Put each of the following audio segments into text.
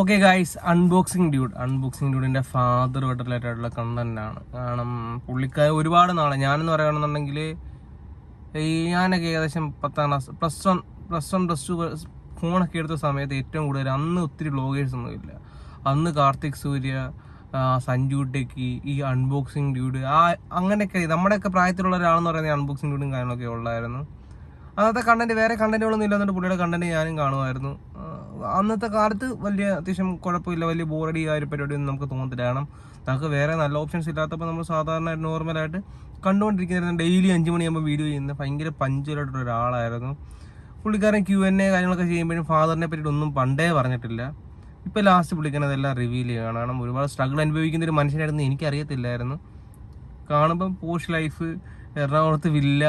Okay guys unboxing dude unboxing ഡ്യൂഡിന്റെ father related ആയിട്ടുള്ള content ആണ്. കാരണം പുള്ളിക്കാർ ഒരുപാട് നാളെ ഞാനെന്ന് പറയുകയാണെന്നുണ്ടെങ്കിൽ ഈ ഞാനൊക്കെ ഏകദേശം പത്താം class plus one plus one plus two ഫോണൊക്കെ എടുത്ത സമയത്ത് ഏറ്റവും കൂടുതൽ അന്ന് ഒത്തിരി ബ്ലോഗേഴ്സ് ഒന്നുമില്ല അന്ന് കാർത്തിക് സൂര്യ സഞ്ജു ടെക്കി ഈ അൺബോക്സിങ് ഡ്യൂഡ് ആ അങ്ങനെയൊക്കെ നമ്മുടെയൊക്കെ പ്രായത്തിലുള്ള ഒരാളെന്ന് പറയുന്നത് അൺബോക്സിങ് ഡ്യൂഡും കാര്യങ്ങളൊക്കെ ഉള്ളായിരുന്നു. അന്നത്തെ കണ്ടന്റ് വേറെ കണ്ടന്റുകളൊന്നും ഇല്ലാത്തതുകൊണ്ട് പുള്ളിയുടെ കണ്ടന്റ് ഞാനും കാണുമായിരുന്നു. അന്നത്തെ കാലത്ത് വലിയ അത്യാവശ്യം കുഴപ്പമില്ല വലിയ ബോറടി ആ ഒരു പരിപാടിയൊന്നും നമുക്ക് തോന്നത്തില്ല. കാരണം നമുക്ക് വേറെ നല്ല ഓപ്ഷൻസ് ഇല്ലാത്തപ്പോൾ നമ്മൾ സാധാരണ നോർമലായിട്ട് കണ്ടുകൊണ്ടിരിക്കുന്ന ഡെയിലി അഞ്ച് മണിയാകുമ്പോൾ വീഡിയോ ചെയ്യുന്ന ഭയങ്കര പഞ്ചുവലായിട്ടുള്ള ഒരാളായിരുന്നു. പുള്ളിക്കാരൻ ക്യു എൻ എ കാര്യങ്ങളൊക്കെ ചെയ്യുമ്പോഴും ഫാദറിനെ പറ്റിയിട്ട് ഒന്നും പണ്ടേ പറഞ്ഞിട്ടില്ല. ഇപ്പോൾ ലാസ്റ്റ് പുള്ളിക്കാരൻ റിവീൽ ചെയ്യുകയാണ്. കാരണം ഒരുപാട് സ്ട്രഗിൾ അനുഭവിക്കുന്ന ഒരു മനുഷ്യനായിരുന്നു എനിക്കറിയത്തില്ലായിരുന്നു. കാണുമ്പം പോഷ് ലൈഫ് എറണാകുളത്ത് villa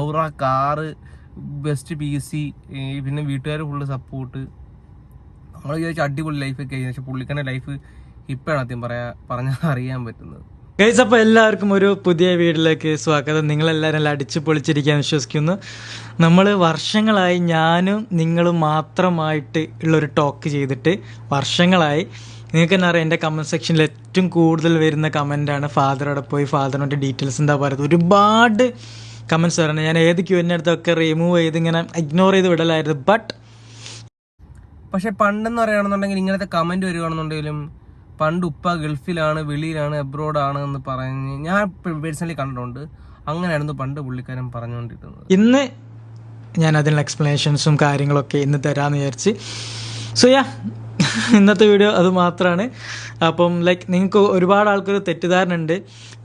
aura car best P C പിന്നെ വീട്ടുകാർ ഫുള്ള് സപ്പോർട്ട് നമ്മൾ വിചാരിച്ച അടിപൊളി ലൈഫൊക്കെ ആയിരുന്നു. പക്ഷെ പുള്ളിക്കാരുടെ ലൈഫ് ഇപ്പോഴാണ് ആദ്യം പറയാ പറഞ്ഞാൽ അറിയാൻ പറ്റുന്നത്. ഗൈസ് അപ്പോൾ എല്ലാവർക്കും ഒരു പുതിയ വീട്ടിലേക്ക് സ്വാഗതം. നിങ്ങളെല്ലാവരും എല്ലാം അടിച്ചു പൊളിച്ചിരിക്കാൻ വിശ്വസിക്കുന്നു. നമ്മൾ വർഷങ്ങളായി ഞാനും നിങ്ങളും മാത്രമായിട്ട് ഉള്ളൊരു ടോക്ക് ചെയ്തിട്ട് വർഷങ്ങളായി നിങ്ങൾക്ക് തന്നെ അറിയാം എന്റെ കമന്റ് സെക്ഷനിൽ ഏറ്റവും കൂടുതൽ വരുന്ന കമന്റാണ് ഫാദറോടെ പോയി. ഫാദറിന്റെ ഡീറ്റെയിൽസ് എന്താ പറയുന്നത് ഒരുപാട് കമന്റ്സ് വരണം ഞാൻ ഏത് ക്യൂ എന്റെ അടുത്തൊക്കെ റിമൂവ് ചെയ്ത് ഇങ്ങനെ ഇഗ്നോർ ചെയ്ത് വിടലായിരുന്നു. ബട്ട് പക്ഷേ പണ്ടെന്ന് പറയുകയാണെന്നുണ്ടെങ്കിൽ ഇങ്ങനത്തെ കമന്റ് വരികയാണെന്നുണ്ടെങ്കിലും പണ്ട് ഉപ്പ ഗൾഫിലാണ് വെളിയിലാണ് എബ്രോഡാണ് എന്ന് പറഞ്ഞ് ഞാൻ പേഴ്സണലി കണ്ടിട്ടുണ്ട്. അങ്ങനെയായിരുന്നു പണ്ട് പുള്ളിക്കാരൻ പറഞ്ഞുകൊണ്ടിരുന്നത്. ഇന്ന് ഞാൻ അതിനുള്ള എക്സ്പ്ലനേഷൻസും കാര്യങ്ങളൊക്കെ ഇന്ന് തരാമെന്ന് വിചാരിച്ച്. സോ യാ ഇന്നത്തെ വീഡിയോ അത് മാത്രമാണ് അപ്പം ലൈക്ക് നിങ്ങൾക്ക് ഒരുപാട് ആൾക്കൊരു തെറ്റിദ്ധാരണ ഉണ്ട്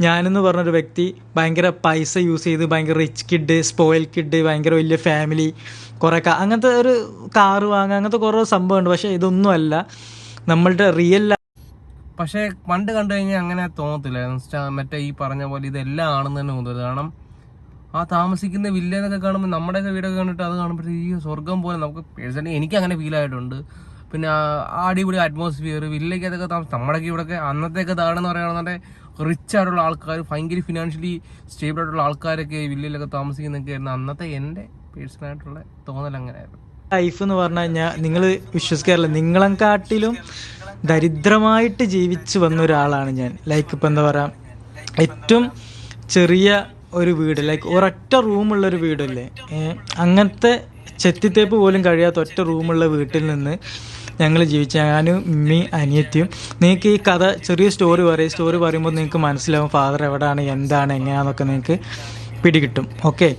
ഞാനെന്ന് പറഞ്ഞൊരു വ്യക്തി ഭയങ്കര പൈസ യൂസ് ചെയ്ത് ഭയങ്കര റിച്ച് കിഡ് സ്പോയിൽ കിഡ് ഭയങ്കര വലിയ ഫാമിലി കുറേ അങ്ങനത്തെ ഒരു കാറ് വാങ്ങുക അങ്ങനത്തെ കുറേ സംഭവമുണ്ട് പക്ഷേ ഇതൊന്നുമല്ല നമ്മളുടെ റിയൽ പക്ഷേ പണ്ട് കണ്ടു കഴിഞ്ഞാൽ അങ്ങനെ തോന്നത്തില്ല. ഇൻസ്റ്റാ മറ്റേ ഈ പറഞ്ഞ പോലെ ഇതെല്ലാം ആണെന്ന് തന്നെ തോന്നുന്നത് കാരണം ആ താമസിക്കുന്ന വില്ലേന്നൊക്കെ കാണുമ്പോൾ നമ്മുടെയൊക്കെ വീടൊക്കെ കണ്ടിട്ട് അത് കാണുമ്പോഴത്തേക്ക് ഈ സ്വർഗം പോലെ നമുക്ക് പേഴ്സണലി എനിക്ക് അങ്ങനെ ഫീൽ ആയിട്ടുണ്ട്. പിന്നെ അടിപൊളി അറ്റ്മോസ്ഫിയർ വില്ലയ്ക്ക് അതൊക്കെ താമസം നമ്മുടെയൊക്കെ ഇവിടെയൊക്കെ അന്നത്തെയൊക്കെ താഴെന്ന് പറയുകയാണെന്നുണ്ടെങ്കിൽ റിച്ച് ആയിട്ടുള്ള ആൾക്കാർ ഭയങ്കര ഫിനാൻഷ്യലി സ്റ്റേബിൾ ആയിട്ടുള്ള ആൾക്കാരൊക്കെ വില്ലയിലൊക്കെ താമസിക്കുന്നൊക്കെ ആയിരുന്നു. അന്നത്തെ എന്റെ പേഴ്സണലായിട്ടുള്ള തോന്നൽ അങ്ങനെയായിരുന്നു. ലൈഫ് എന്ന് പറഞ്ഞു കഴിഞ്ഞാൽ നിങ്ങൾ വിശ്വസിക്കാറില്ല. നിങ്ങളെക്കാട്ടിലും ദരിദ്രമായിട്ട് ജീവിച്ചു വന്ന ഒരാളാണ് ഞാൻ. ലൈക്ക് ഇപ്പം എന്താ പറയുക ഏറ്റവും ചെറിയ ഒരു വീട് ലൈക്ക് ഒരൊറ്റ റൂമുള്ള ഒരു വീടല്ലേ? അങ്ങനത്തെ ചെത്തിത്തേപ്പ് പോലും കഴിയാത്ത ഒറ്റ റൂമുള്ള വീട്ടിൽ നിന്ന് ഞങ്ങൾ ജീവിച്ച ഞാനും ഉമ്മി അനിയത്തിയും. നിങ്ങൾക്ക് ഈ കഥ ചെറിയ സ്റ്റോറി പറയും. സ്റ്റോറി പറയുമ്പോൾ നിങ്ങൾക്ക് മനസ്സിലാവും ഫാദർ എവിടെയാണ് എന്താണ് എങ്ങനെയാണെന്നൊക്കെ നിങ്ങൾക്ക് പിടികിട്ടും. ഓക്കെ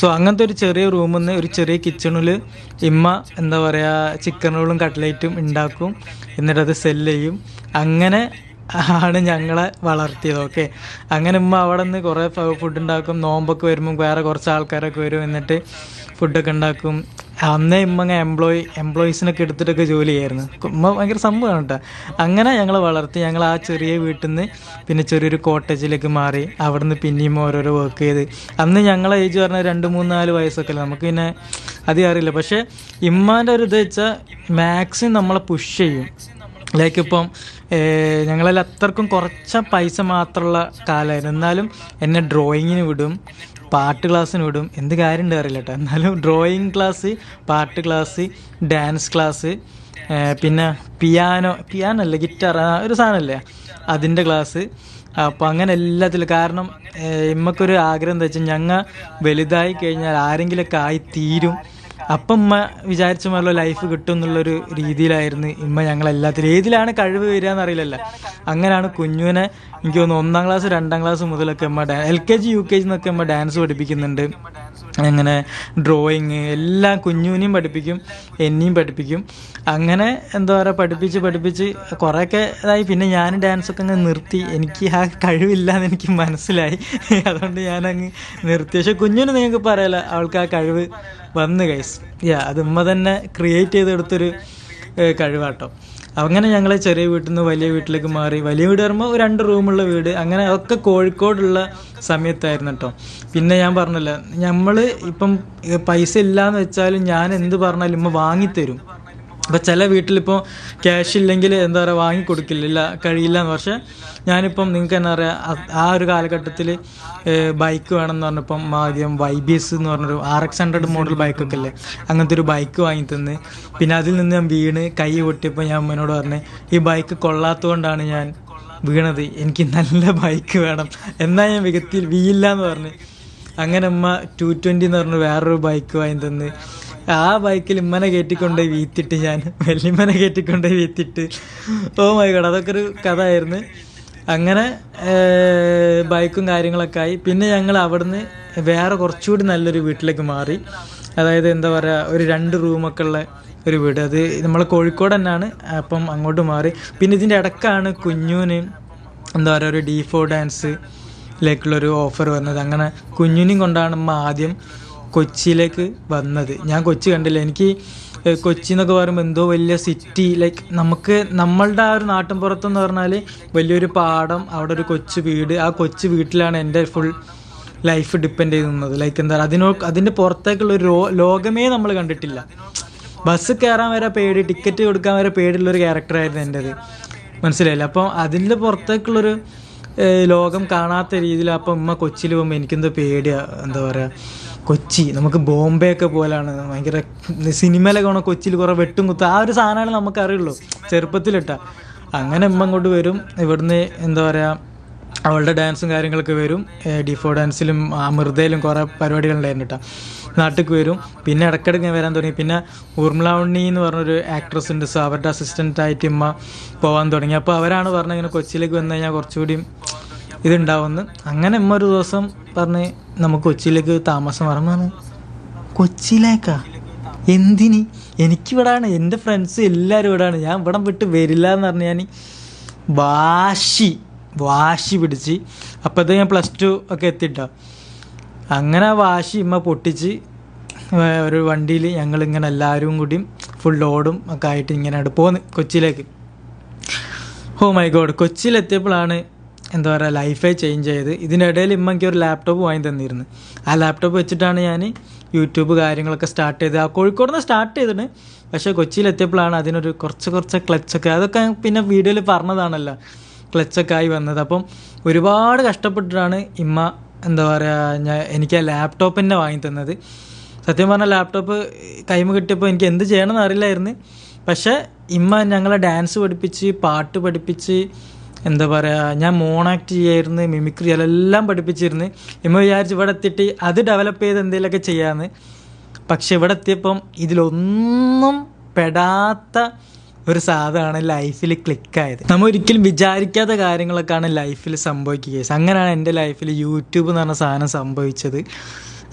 സോ അങ്ങനത്തെ ഒരു ചെറിയ റൂമിൽ നിന്ന് ഒരു ചെറിയ കിച്ചണിൽ ഇമ്മ എന്താ പറയുക ചിക്കൻ റോളും കട്ട്ലേറ്റും ഉണ്ടാക്കും. എന്നിട്ടത് സെല്ല് ചെയ്യും. അങ്ങനെ ആണ് ഞങ്ങളെ വളർത്തിയത് ഓക്കെ അങ്ങനെ ഉമ്മ അവിടെ നിന്ന് കുറേ ഫുഡ് ഉണ്ടാക്കും നോമ്പൊക്കെ വരുമ്പോൾ വേറെ കുറച്ച് ആൾക്കാരൊക്കെ വരും എന്നിട്ട് ഫുഡൊക്കെ ഉണ്ടാക്കും. അന്നേ ഉമ്മ അങ്ങനെ എംപ്ലോയി എംപ്ലോയീസിനൊക്കെ എടുത്തിട്ടൊക്കെ ജോലി ചെയ്യായിരുന്നു. ഉമ്മ ഭയങ്കര സംഭവമാണ് കേട്ടോ. അങ്ങനെ ഞങ്ങൾ വളർത്തി ഞങ്ങൾ ആ ചെറിയ വീട്ടിൽ നിന്ന് പിന്നെ ചെറിയൊരു കോട്ടേജിലേക്ക് മാറി അവിടുന്ന് പിന്നെയും ഓരോരോ വർക്ക് ചെയ്ത്. അന്ന് ഞങ്ങളെ ഏജ് പറഞ്ഞാൽ രണ്ട് മൂന്ന് നാല് വയസ്സൊക്കെ അല്ലേ? നമുക്ക് പിന്നെ അധികം അറിയില്ല. പക്ഷേ ഇമ്മാന്റെ ഒരു ഇത് വെച്ചാൽ മാക്സിമം നമ്മളെ പുഷ് ചെയ്യും. ലൈക്ക് ഇപ്പം ഞങ്ങളെല്ലാം അത്രക്കും കുറച്ച പൈസ മാത്രമുള്ള കാലമായിരുന്നു. എന്നാലും എന്നെ ഡ്രോയിങ്ങിന് വിടും പാട്ട് ക്ലാസ്സിന് വിടും എന്ത് കാര്യം ഉണ്ട് കേട്ടോ. എന്നാലും ഡ്രോയിങ് ക്ലാസ് പാട്ട് ക്ലാസ് ഡാൻസ് ക്ലാസ് പിന്നെ പിയാനോ പിയാനോ അല്ല ഗിറ്റാർ ഒരു സാധനമല്ലേ അതിന്റെ ക്ലാസ്. അപ്പോൾ അങ്ങനെ എല്ലാത്തിലും കാരണം ഇമ്മക്കൊരു ആഗ്രഹം എന്താ വെച്ചാൽ ഞങ്ങൾ വലുതായി കഴിഞ്ഞാൽ ആരെങ്കിലുമൊക്കെ ആയി തീരും അപ്പം ഉമ്മ വിചാരിച്ച പോലെ ലൈഫ് കിട്ടും എന്നുള്ളൊരു രീതിയിലായിരുന്നു ഇമ്മ ഞങ്ങൾ എല്ലാത്തിലും ഏതിലാണ് കഴിവ് വരിക എന്നറിയില്ലല്ലോ അങ്ങനെയാണ് കുഞ്ഞുവിനെ എനിക്ക് തോന്നുന്നു ഒന്നാം ക്ലാസ് രണ്ടാം ക്ലാസ് മുതലൊക്കെ അമ്മ ഡാ L K G U K G എന്നൊക്കെ അമ്മ ഡാൻസ് പഠിപ്പിക്കുന്നുണ്ട്. അങ്ങനെ ഡ്രോയിങ് എല്ലാം കുഞ്ഞുവിനെയും പഠിപ്പിക്കും എന്നെയും പഠിപ്പിക്കും. അങ്ങനെ എന്താ പറയുക പഠിപ്പിച്ച് പഠിപ്പിച്ച് കുറേയൊക്കെ ഇതായി. പിന്നെ ഞാൻ ഡാൻസൊക്കെ അങ്ങ് നിർത്തി. എനിക്ക് ആ കഴിവില്ല എന്ന് എനിക്ക് മനസ്സിലായി. അതുകൊണ്ട് ഞാനങ്ങ് നിർത്തി. പക്ഷെ കുഞ്ഞിന് നിങ്ങൾക്ക് പറയല അവൾക്ക് ആ കഴിവ് വന്ന് കൈസ് യാ അത് തന്നെ ക്രിയേറ്റ് ചെയ്തെടുത്തൊരു കഴിവാട്ടോ. അങ്ങനെ ഞങ്ങൾ ചെറിയ വീട്ടിൽ നിന്ന് വലിയ വീട്ടിലേക്ക് മാറി. വലിയ വീട് പറയുമ്പോൾ രണ്ട് റൂമുള്ള വീട്. അങ്ങനെ ഒക്കെ കോഴിക്കോടുള്ള സമയത്തായിരുന്നു കേട്ടോ പിന്നെ ഞാൻ പറഞ്ഞല്ലോ നമ്മൾ ഇപ്പം പൈസ ഇല്ലാന്ന് വെച്ചാലും ഞാൻ എന്ത് പറഞ്ഞാലും ഉമ്മ വാങ്ങിത്തരും. അപ്പോൾ ചില വീട്ടിലിപ്പോൾ ക്യാഷ് ഇല്ലെങ്കിൽ എന്താ പറയുക വാങ്ങി കൊടുക്കില്ല കഴിയില്ല എന്ന് പക്ഷേ ഞാനിപ്പം നിങ്ങൾക്ക് എന്താ പറയുക ആ ഒരു കാലഘട്ടത്തിൽ ബൈക്ക് വേണമെന്ന് പറഞ്ഞപ്പം ആദ്യം വൈ ബി എസ് എന്ന് പറഞ്ഞൊരു ആർ എക്സ് ഹൺഡ്രഡ് മോഡൽ ബൈക്കൊക്കെ അല്ലേ അങ്ങനത്തെ ഒരു ബൈക്ക് വാങ്ങി തന്ന്. പിന്നെ അതിൽ നിന്ന് ഞാൻ വീണ് കൈ പൊട്ടിയപ്പോൾ ഞാൻ അമ്മേനോട് പറഞ്ഞു ഈ ബൈക്ക് കൊള്ളാത്തതുകൊണ്ടാണ് ഞാൻ വീണത്. എനിക്ക് നല്ല ബൈക്ക് വേണം. എന്നാൽ ഞാൻ വികത്തിൽ വീയില്ല എന്ന് പറഞ്ഞ്. അങ്ങനെ അമ്മ ടു ട്വന്റി എന്ന് പറഞ്ഞ് വേറൊരു ബൈക്ക് വാങ്ങി തന്ന്. ആ ബൈക്കിൽ ഇമ്മനെ കയറ്റിക്കൊണ്ട് വീത്തിട്ട് ഞാൻ വെല്ലിമ്മനെ കയറ്റിക്കൊണ്ട് വീത്തിട്ട്. ഓ മൈ ഗോഡ് അതൊക്കെ ഒരു കഥ ആയിരുന്നു അങ്ങനെ ബൈക്കും കാര്യങ്ങളൊക്കെ ആയി. പിന്നെ ഞങ്ങൾ അവിടുന്ന് വേറെ കുറച്ചുകൂടി നല്ലൊരു വീട്ടിലേക്ക് മാറി. അതായത് എന്താ പറയുക ഒരു രണ്ട് റൂമൊക്കെ ഉള്ള ഒരു വീട്. അത് നമ്മൾ കോഴിക്കോട് തന്നെയാണ് അപ്പം അങ്ങോട്ട് മാറി. പിന്നെ ഇതിന്റെ ഇടക്കാണ് കുഞ്ഞൂന് എന്താ പറയുക ഒരു ഡി ഫോർ ഡാൻസ് ലേക്കുള്ളൊരു ഓഫർ വന്നത്. അങ്ങനെ കുഞ്ഞിനെയും കൊണ്ടാണ് അമ്മ ആദ്യം കൊച്ചിയിലേക്ക് വന്നത്. ഞാൻ കൊച്ചി കണ്ടില്ല. എനിക്ക് കൊച്ചി എന്നൊക്കെ പറയുമ്പോൾ എന്തോ വലിയ സിറ്റി ലൈക്ക് നമുക്ക് നമ്മളുടെ ആ ഒരു നാട്ടിൻ പുറത്തെന്ന് പറഞ്ഞാൽ വലിയൊരു പാടം അവിടെ ഒരു കൊച്ചു വീട്. ആ കൊച്ചു വീട്ടിലാണ് എന്റെ ഫുൾ ലൈഫ് ഡിപ്പെൻഡ് ചെയ്ത് നിന്നത്. ലൈക്ക് എന്താ അതിനോ അതിന്റെ പുറത്തേക്കുള്ള ഒരു ലോകമേ നമ്മൾ കണ്ടിട്ടില്ല. ബസ് കയറാൻ വരെ പേടി ടിക്കറ്റ് കൊടുക്കാൻ വരെ പേടിയുള്ള ഒരു ക്യാരക്ടറായിരുന്നു എന്റെത്. മനസ്സിലായില്ല? അപ്പം അതിന്റെ പുറത്തേക്കുള്ളൊരു ലോകം കാണാത്ത രീതിയിൽ അപ്പം ഉമ്മ കൊച്ചിയിൽ പോകുമ്പോൾ എനിക്കെന്തോ പേടിയാണ് എന്താ പറയുക കൊച്ചി. നമുക്ക് ബോംബെ ഒക്കെ പോലാണ്. ഭയങ്കര സിനിമയിലൊക്കെ വേണം കൊച്ചിയിൽ കുറേ വെട്ടും കുത്തും ആ ഒരു സാധനമാണ് നമുക്ക് അറിയുള്ളൂ ചെറുപ്പത്തിലിട്ട. അങ്ങനെ ഉമ്മ അങ്ങോട്ട് വരും. ഇവിടുന്ന് എന്താ പറയുക അവളുടെ ഡാൻസും കാര്യങ്ങളൊക്കെ വരും. ഡി ഫോ ഡാൻസിലും അമൃതയിലും കുറേ പരിപാടികളുണ്ടായിരുന്നു കേട്ടോ നാട്ടിലേക്ക് വരും. പിന്നെ ഇടയ്ക്കിടയ്ക്ക് വരാൻ തുടങ്ങി. പിന്നെ ഊർമിള ഉണ്ണി എന്ന് പറഞ്ഞൊരു ആക്ട്രസ് ഉണ്ട്. സോ അവരുടെ അസിസ്റ്റന്റ് ആയിട്ട് ഇമ്മ പോകാൻ തുടങ്ങി. അപ്പോൾ അവരാണ് പറഞ്ഞത് ഇങ്ങനെ കൊച്ചിയിലേക്ക് വന്നു കഴിഞ്ഞാൽ കുറച്ചുകൂടി ഇതുണ്ടാവുമെന്ന് അങ്ങനെ ഇമ്മ ഒരു ദിവസം പറഞ്ഞ് നമുക്ക് കൊച്ചിയിലേക്ക് താമസം പറഞ്ഞു. കൊച്ചിയിലേക്കാ? എന്തിന്? എനിക്കിവിടാണ്. എന്റെ ഫ്രണ്ട്സ് എല്ലാവരും ഇവിടാണ്. ഞാൻ ഇവിടം വിട്ട് വരില്ല എന്ന് പറഞ്ഞ് ഞാൻ വാശി വാശി പിടിച്ച്. അപ്പോഴത്തെ ഞാൻ പ്ലസ് ടു ഒക്കെ എത്തിട്ടോ. അങ്ങനെ വാശി ഇമ്മ പൊട്ടിച്ച് ഒരു വണ്ടിയിൽ ഞങ്ങളിങ്ങനെ എല്ലാവരും കൂടിയും ഫുൾ ലോഡും ഒക്കെ ആയിട്ട് ഇങ്ങനെ പോന്ന് കൊച്ചിയിലേക്ക്. ഓ മൈ ഗോഡ് കൊച്ചിയിലെത്തിയപ്പോഴാണ് എന്താ പറയുക ലൈഫേ ചേഞ്ച് ചെയ്ത് ഇതിനിടയിൽ ഇമ്മ എനിക്ക് ഒരു ലാപ്ടോപ്പ് വാങ്ങി തന്നിരുന്നു. ആ ലാപ്ടോപ്പ് വെച്ചിട്ടാണ് ഞാൻ യൂട്യൂബ് കാര്യങ്ങളൊക്കെ സ്റ്റാർട്ട് ചെയ്തത്. ആ കോഴിക്കോട് നിന്ന് സ്റ്റാർട്ട് ചെയ്തിട്ട് പക്ഷേ കൊച്ചിയിലെത്തിയപ്പോഴാണ് അതിനൊരു കുറച്ച് കുറച്ച് ക്ലച്ചൊക്കെ അതൊക്കെ പിന്നെ വീഡിയോയിൽ പറഞ്ഞതാണല്ലോ. ക്ലച്ചൊക്കെ ആയി വന്നത്. അപ്പം ഒരുപാട് കഷ്ടപ്പെട്ടിട്ടാണ് ഇമ്മ എന്താ പറയുക ഞാൻ എനിക്ക് ആ ലാപ്ടോപ്പ് തന്നെ വാങ്ങി തന്നത്. സത്യം പറഞ്ഞാൽ ലാപ്ടോപ്പ് കൈമ കിട്ടിയപ്പോൾ എനിക്ക് എന്ത് ചെയ്യണമെന്ന് അറിയില്ലായിരുന്നു. പക്ഷേ ഇമ്മ ഞങ്ങളെ ഡാൻസ് പഠിപ്പിച്ച് പാട്ട് പഠിപ്പിച്ച് എന്താ പറയുക ഞാൻ മോൺ മോണാക്ട് ചെയ്യായിരുന്നു മിമിക്രി അതെല്ലാം പഠിപ്പിച്ചിരുന്നു. ഇമ്മ വിചാരിച്ച് ഇവിടെ എത്തിയിട്ട് അത് ഡെവലപ്പ് ചെയ്ത് എന്തെങ്കിലുമൊക്കെ ചെയ്യാമെന്ന് പക്ഷെ ഇവിടെ എത്തിയപ്പം ഇതിലൊന്നും പെടാത്ത ഒരു സാധനമാണ് ലൈഫിൽ ക്ലിക്കായത് നമ്മൾ ഒരിക്കലും വിചാരിക്കാത്ത കാര്യങ്ങളൊക്കെയാണ് ലൈഫിൽ സംഭവിക്കുക. അങ്ങനെയാണ് എന്റെ ലൈഫിൽ യൂട്യൂബ് എന്ന് പറഞ്ഞ സാധനം സംഭവിച്ചത്.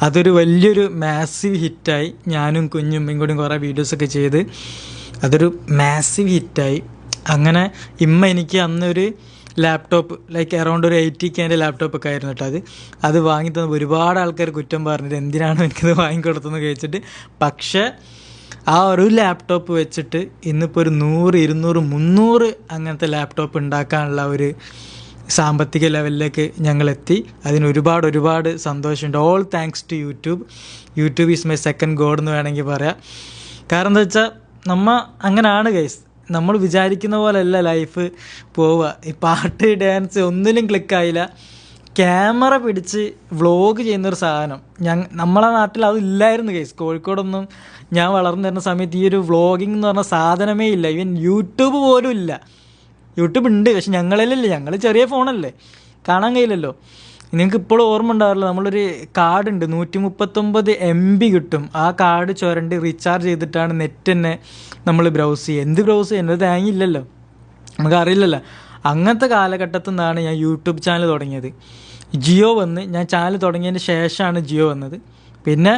അതൊരു വലിയൊരു മാസീവ് ഹിറ്റായി ഞാനും കുഞ്ഞും കൂടി കുറേ വീഡിയോസൊക്കെ ചെയ്ത്. അതൊരു മാസീവ് ഹിറ്റായി അങ്ങനെ ഇമ്മ എനിക്ക് അന്നൊരു ലാപ്ടോപ്പ് ലൈക്ക് അറൗണ്ട് ഒരു എയ്റ്റി കെന്റെ ലാപ്ടോപ്പ് ഒക്കെ ആയിരുന്നു കേട്ടോ അത്. അത് വാങ്ങി തന്ന ഒരുപാട് ആൾക്കാർ കുറ്റം പറഞ്ഞിട്ട് എന്തിനാണ് എനിക്കത് വാങ്ങിക്കൊടുത്തതെന്ന് ചോദിച്ചിട്ട് പക്ഷേ ആ ഒരു ലാപ്ടോപ്പ് വെച്ചിട്ട് ഇന്നിപ്പോൾ ഒരു നൂറ് ഇരുന്നൂറ് മുന്നൂറ് അങ്ങനത്തെ ലാപ്ടോപ്പ് ഉണ്ടാക്കാനുള്ള ഒരു സാമ്പത്തിക ലെവലിലേക്ക് ഞങ്ങൾ എത്തി അതിന് ഒരുപാട് ഒരുപാട് സന്തോഷമുണ്ട്. All thanks to YouTube YouTube is my second god എന്ന് വേണമെങ്കിൽ പറയാം. കാരണം എന്താ വെച്ചാൽ നമ്മ അങ്ങനെയാണ് ഗൈസ് നമ്മൾ വിചാരിക്കുന്ന പോലെയല്ല ലൈഫ് പോവുക. ഈ പാട്ട് ഡാൻസ് ഒന്നിലും ക്ലിക്കായില്ല ക്യാമറ പിടിച്ച് വ്ളോഗ് ചെയ്യുന്നൊരു സാധനം. ഞാൻ നമ്മളെ നാട്ടിൽ അതില്ലായിരുന്നു കേസ് കോഴിക്കോടൊന്നും ഞാൻ വളർന്നു വരുന്ന സമയത്ത് ഈ ഒരു വ്ളോഗിങ് എന്ന് പറഞ്ഞ സാധനമേ ഇല്ല. ഈവൻ യൂട്യൂബ് പോലും ഇല്ല. യൂട്യൂബ് ഉണ്ട് പക്ഷെ ഞങ്ങളിലല്ലേ. ഞങ്ങൾ ചെറിയ ഫോണല്ലേ കാണാൻ കഴിയില്ലല്ലോ. നിങ്ങൾക്ക് ഇപ്പോഴും ഓർമ്മ ഉണ്ടാവില്ല നമ്മളൊരു കാർഡ് ഉണ്ട് നൂറ്റി മുപ്പത്തൊമ്പത് എം ബി കിട്ടും. ആ കാർഡ് ചുരണ്ടി റീചാർജ് ചെയ്തിട്ടാണ് നെറ്റ് തന്നെ നമ്മൾ ബ്രൗസ് ചെയ്യുക. എന്ത് ബ്രൗസ് ചെയ്യുന്നത് തേങ്ങ ഇല്ലല്ലോ. നമുക്കറിയില്ലല്ലോ അങ്ങനത്തെ കാലഘട്ടത്തിൽ നിന്നാണ് ഞാൻ യൂട്യൂബ് ചാനൽ തുടങ്ങിയത്. ജിയോ വന്ന് ഞാൻ ചാനൽ തുടങ്ങിയതിന് ശേഷമാണ് ജിയോ വന്നത്. പിന്നെ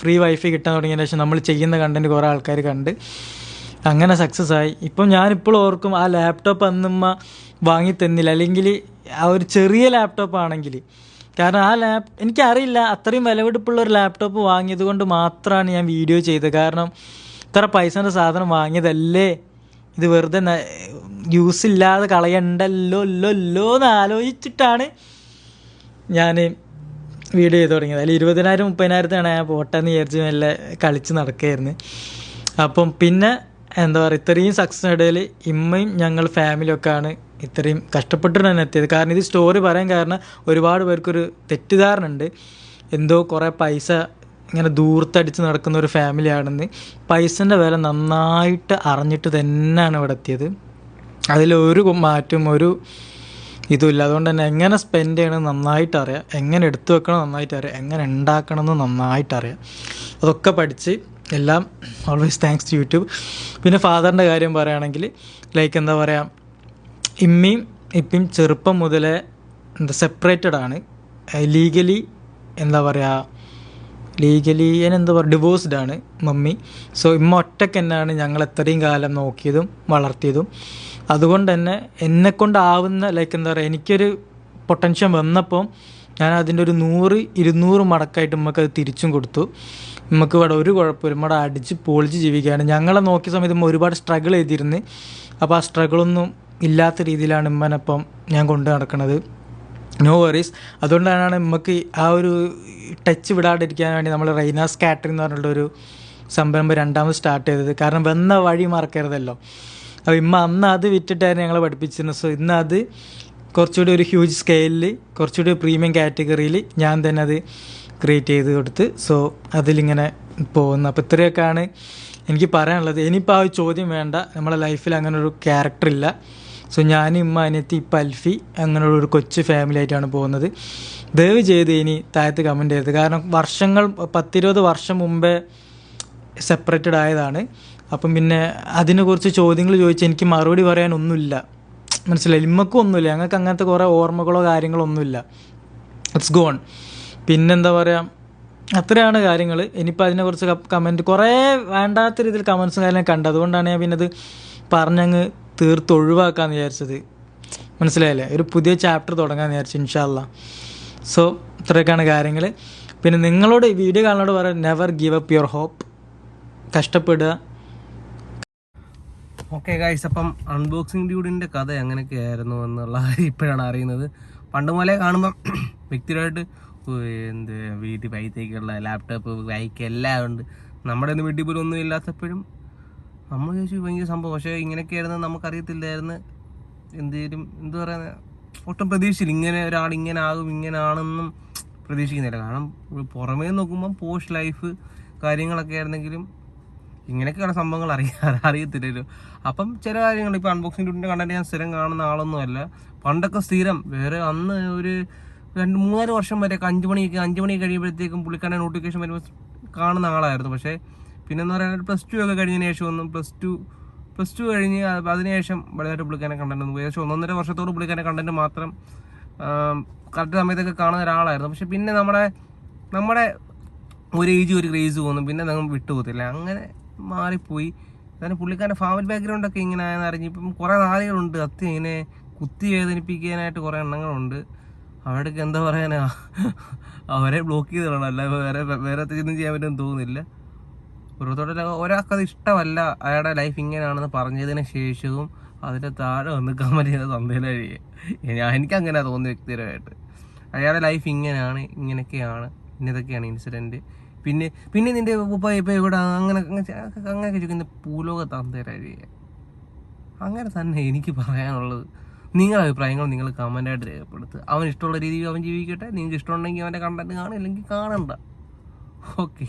ഫ്രീ വൈഫൈ കിട്ടാൻ തുടങ്ങിയതിന് ശേഷം നമ്മൾ ചെയ്യുന്ന കണ്ടന്റ് കുറേ ആൾക്കാർ കണ്ട് അങ്ങനെ സക്സസ് ആയി. ഇപ്പം ഞാനിപ്പോൾ ഓർക്കും ആ ലാപ്ടോപ്പ് അന്നുമ്മ വാങ്ങി തന്നില്ല. അല്ലെങ്കിൽ ആ ഒരു ചെറിയ ലാപ്ടോപ്പ് ആണെങ്കിൽ. കാരണം ആ ലാപ് എനിക്കറിയില്ല അത്രയും വിലപിടിപ്പുള്ള ഒരു ലാപ്ടോപ്പ് വാങ്ങിയത് കൊണ്ട് മാത്രമാണ് ഞാൻ വീഡിയോ ചെയ്തത്. കാരണം ഇത്ര പൈസേന്റെ സാധനം വാങ്ങിയതല്ലേ? ഇത് വെറുതെ യൂസ് ഇല്ലാതെ കളയണ്ടല്ലോ അല്ലോ അല്ലോ എന്ന് ആലോചിച്ചിട്ടാണ് ഞാൻ വീഡിയോ ചെയ്ത് തുടങ്ങിയത്. അതിൽ ഇരുപതിനായിരം മുപ്പതിനായിരത്തിനാണ് ഞാൻ പോട്ടെന്ന് വിചാരിച്ച് നല്ല കളിച്ച് നടക്കുകയായിരുന്നു അപ്പം പിന്നെ എന്താ പറയുക ഇത്രയും സക്സസ് ഇടയിൽ ഇമ്മയും ഞങ്ങൾ ഫാമിലിയൊക്കെയാണ് ഇത്രയും കഷ്ടപ്പെട്ടിട്ട് തന്നെ എത്തിയത്. കാരണം ഇത് സ്റ്റോറി പറയാൻ കാരണം ഒരുപാട് പേർക്കൊരു തെറ്റിദ്ധാരണ ഉണ്ട്. എന്തോ കുറേ പൈസ ഇങ്ങനെ ദൂർത്തടിച്ച് നടക്കുന്ന ഒരു ഫാമിലിയാണെന്ന് പൈസന്റെ വില നന്നായിട്ട് അറിഞ്ഞിട്ട് തന്നെയാണ് ഇവിടെ എത്തിയത്. അതിലൊരു മാറ്റവും ഒരു ഇതുമില്ല അതുകൊണ്ട് തന്നെ എങ്ങനെ സ്പെൻഡ് ചെയ്യണം നന്നായിട്ട് അറിയാം. എങ്ങനെ എടുത്തു വെക്കണം നന്നായിട്ട് അറിയാം. എങ്ങനെ ഉണ്ടാക്കണം എന്ന് നന്നായിട്ട് അറിയാം. അതൊക്കെ പഠിച്ച് എല്ലാം ഓൾവേസ് താങ്ക്സ് ടു യൂട്യൂബ് പിന്നെ ഫാദറിന്റെ കാര്യം പറയുകയാണെങ്കിൽ ലൈക്ക് എന്താ പറയുക ഇമ്മയും ഇപ്പം ചെറുപ്പം മുതലേ എന്താ സെപ്പറേറ്റഡ് ആണ്. ലീഗലി എന്താ പറയുക ലീഗലി എന്താ പറയുക ഡിവോഴ്സ്ഡ് ആണ് മമ്മി. സോ ഇമ്മ ഒറ്റയ്ക്ക് തന്നെയാണ് ഞങ്ങൾ എത്രയും കാലം നോക്കിയതും വളർത്തിയതും. അതുകൊണ്ട് തന്നെ എന്നെക്കൊണ്ടാവുന്ന ലൈക്ക് എന്താ പറയുക എനിക്കൊരു പൊട്ടൻഷ്യൽ വന്നപ്പോൾ ഞാൻ അതിന്റെ ഒരു നൂറ് ഇരുന്നൂറ് മടക്കായിട്ട് നമുക്ക് തിരിച്ചും കൊടുത്തു. നമുക്ക് ഇവിടെ ഒരു കുഴപ്പമില്ല. നമ്മുടെ അടിച്ച് പൊളിച്ച് ജീവിക്കുകയാണ്. ഞങ്ങളെ നോക്കിയ സമയത്ത് ഒരുപാട് സ്ട്രഗിൾ ചെയ്തിരുന്നു. അപ്പോൾ ആ സ്ട്രഗിളൊന്നും ഇല്ലാത്ത രീതിയിലാണ് ഇമ്മനപ്പം ഞാൻ കൊണ്ട് നടക്കുന്നത് നോ വറീസ് അതുകൊണ്ടാണ് നമുക്ക് ആ ഒരു ടച്ച് വിടാണ്ടിരിക്കാൻ വേണ്ടി നമ്മൾ റൈനാസ് കാറ്ററിംഗ് എന്ന് പറഞ്ഞിട്ടൊരു സംരംഭം രണ്ടാമത് സ്റ്റാർട്ട് ചെയ്തത്. കാരണം വന്ന വഴി മറക്കരുതല്ലോ. അപ്പോൾ ഇമ്മ അന്ന് അത് വിറ്റിട്ടായിരുന്നു ഞങ്ങളെ പഠിപ്പിച്ചിരുന്നത്. സോ ഇന്ന് അത് കുറച്ചുകൂടി ഒരു ഹ്യൂജ് സ്കെയിലിൽ കുറച്ചുകൂടി പ്രീമിയം കാറ്റഗറിയിൽ ഞാൻ തന്നെ അത് ക്രിയേറ്റ് ചെയ്ത് കൊടുത്ത്. സോ അതിലിങ്ങനെ പോകുന്നു. അപ്പോൾ ഇത്രയൊക്കെയാണ് എനിക്ക് പറയാനുള്ളത്. ഇനിയിപ്പോൾ ആ ഒരു ചോദ്യം വേണ്ട. നമ്മളെ ലൈഫിൽ അങ്ങനെ ഒരു ക്യാരക്ടർ ഇല്ല. സോ ഞാൻ ഇമ്മ അനിയത്തി ഇപ്പം അൽഫി അങ്ങനെയുള്ള ഒരു കൊച്ചു ഫാമിലി ആയിട്ടാണ് പോകുന്നത്. ദയവ് ചെയ്ത് ഇനി താഴത്ത് കമന്റ് ചെയ്തത് കാരണം വർഷങ്ങൾ പത്തിരുപത് വർഷം മുമ്പേ സെപ്പറേറ്റഡ് ആയതാണ്. അപ്പം പിന്നെ അതിനെക്കുറിച്ച് ചോദ്യങ്ങൾ ചോദിച്ച് എനിക്ക് മറുപടി പറയാനൊന്നുമില്ല. മനസ്സിലായി? ഇമ്മക്കും ഒന്നുമില്ല. ഞങ്ങൾക്ക് അങ്ങനത്തെ കുറേ ഓർമ്മകളോ കാര്യങ്ങളോ ഒന്നുമില്ല. ഇറ്റ്സ് ഗോൺ പിന്നെന്താ പറയുക അത്രയാണ് കാര്യങ്ങൾ ഇനിയിപ്പോൾ അതിനെക്കുറിച്ച് കമന്റ് കുറേ വേണ്ടാത്ത രീതിയിൽ കമൻസും കാര്യങ്ങളും കണ്ടത് അതുകൊണ്ടാണ് ഞാൻ പിന്നെ അത് പറഞ്ഞങ്ങ് തീർത്ത് ഒഴിവാക്കാമെന്ന് വിചാരിച്ചത്. മനസ്സിലായില്ലേ? ഒരു പുതിയ ചാപ്റ്റർ തുടങ്ങാമെന്ന് വിചാരിച്ചു ഇൻഷാല്ല സോ ഇത്രയൊക്കെയാണ് കാര്യങ്ങൾ പിന്നെ നിങ്ങളോട് ഈ വീഡിയോ കാണാനോട് പറയാം never give up your hope കഷ്ടപ്പെടുക. Okay guys അപ്പം അൺബോക്സിംഗ് ഡ്യൂഡിന്റെ കഥ എങ്ങനെയൊക്കെ ആയിരുന്നു എന്നുള്ള ഇപ്പോഴാണ് അറിയുന്നത്. പണ്ട് മുതലേ കാണുമ്പം വ്യക്തിപരമായിട്ട് എന്ത് വീട്ടിൽ പൈത്തേക്കുള്ള ലാപ്ടോപ്പ് ബൈക്ക് എല്ലാം ഉണ്ട്. നമ്മുടെ ഒന്നും വീട്ടിൽ പോലും ഒന്നും ഇല്ലാത്തപ്പോഴും നമ്മൾ ചോദിച്ചു ഭയങ്കര സംഭവം. പക്ഷേ ഇങ്ങനെയൊക്കെയായിരുന്നു നമുക്കറിയത്തില്ലായിരുന്നു. എന്തേലും എന്താ പറയുന്നത് ഒട്ടും പ്രതീക്ഷിച്ചില്ല. ഇങ്ങനെ ഒരാൾ ഇങ്ങനെ ആകും ഇങ്ങനെ ആണെന്നും പ്രതീക്ഷിക്കുന്നില്ല. കാരണം പുറമേ നോക്കുമ്പം പോസ്റ്റ് ലൈഫ് കാര്യങ്ങളൊക്കെ ആയിരുന്നെങ്കിലും ഇങ്ങനെയൊക്കെയുള്ള സംഭവങ്ങൾ അറിയാ അറിയത്തില്ലല്ലോ. അപ്പം ചില കാര്യങ്ങൾ ഇപ്പോൾ അൺബോക്സിംഗ് ഡ്യൂട്ടിന്റെ കണ്ടന്റ് ഞാൻ സ്ഥിരം കാണുന്ന ആളൊന്നുമല്ല. പണ്ടൊക്കെ സ്ഥിരം വേറെ അന്ന് ഒരു രണ്ട് മൂന്നാൽ വർഷം വരെ അഞ്ച് മണി അഞ്ച് മണി കഴിയുമ്പോഴത്തേക്കും പുള്ളിക്കാരൻ നോട്ടിഫിക്കേഷൻ വരുമ്പോൾ കാണുന്ന ആളായിരുന്നു. പക്ഷേ പിന്നെ എന്ന് പറയുന്നത് പ്ലസ് ടു ഒക്കെ കഴിഞ്ഞതിന് ശേഷം ഒന്നും പ്ലസ് ടു പ്ലസ് ടു കഴിഞ്ഞ് അത് അതിനുശേഷം വളരെയായിട്ട് പുള്ളിക്കാരെ കണ്ടന്റ് ഏകദേശം ഒന്നൊന്നര വർഷത്തോട് പുള്ളിക്കാരെ കണ്ടന്റ് മാത്രം കറക്റ്റ് സമയത്തൊക്കെ കാണുന്ന ഒരാളായിരുന്നു. പക്ഷെ പിന്നെ നമ്മുടെ നമ്മുടെ ഒരു ഏജ് ഒരു ക്രേസ് പോകുന്നു പിന്നെ നമ്മൾ വിട്ടുപോകത്തില്ല അങ്ങനെ മാറിപ്പോയി. അതിന് പുള്ളിക്കാരന്റെ ഫാമിലി ബാക്ക്ഗ്രൗണ്ടൊക്കെ ഇങ്ങനെ ആയെന്ന് അറിഞ്ഞ് ഇപ്പം കുറേ നാളുകളുണ്ട്. അത്യ ഇങ്ങനെ കുത്തി വേദനിപ്പിക്കാനായിട്ട് കുറേ എണ്ണങ്ങളുണ്ട്. അവിടെയൊക്കെ എന്താ പറയാനാ? അവരെ ബ്ലോക്ക് ചെയ്തിടണം അല്ല വേറെ വേറെ ഒന്നും ചെയ്യാൻ പറ്റുമെന്ന് തോന്നുന്നില്ല. ഓരോരുത്തരുടെ ഒരാൾക്കത് ഇഷ്ടമല്ല. അയാളുടെ ലൈഫ് ഇങ്ങനെയാണെന്ന് പറഞ്ഞതിന് ശേഷവും അതിന്റെ താഴെ വന്ന് കമന്റ് ചെയ്ത തന്തയിലഴി ഞാൻ എനിക്ക് അങ്ങനെ തോന്നുന്നു വ്യക്തിപരമായിട്ട്. അയാളുടെ ലൈഫ് ഇങ്ങനെയാണ് ഇങ്ങനെയൊക്കെയാണ് ഇന്നതൊക്കെയാണ് ഇൻസിഡന്റ് പിന്നെ പിന്നെ നിന്റെ ഉപ്പ ഇപ്പം ഇവിടെ അങ്ങനെ അങ്ങനെ- അങ്ങനെയൊക്കെ ചോദിക്കുന്ന പൂലോക തന്തയിലഴി അങ്ങനെ തന്നെ എനിക്ക് പറയാനുള്ളത്. നിങ്ങളുടെ അഭിപ്രായങ്ങൾ നിങ്ങൾ കമന്റായിട്ട് രേഖപ്പെടുത്തുക. അവൻ ഇഷ്ടമുള്ള രീതിയിൽ അവൻ ജീവിക്കട്ടെ. നിങ്ങൾക്ക് ഇഷ്ടമുണ്ടെങ്കിൽ അവന്റെ കണ്ടന്റ് കാണും ഇല്ലെങ്കിൽ കാണണ്ട. ഓക്കെ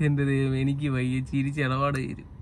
എന്റെ ദൈവം എനിക്ക് വയ്യ. ചിരിച്ച് ഇടപാട് തരും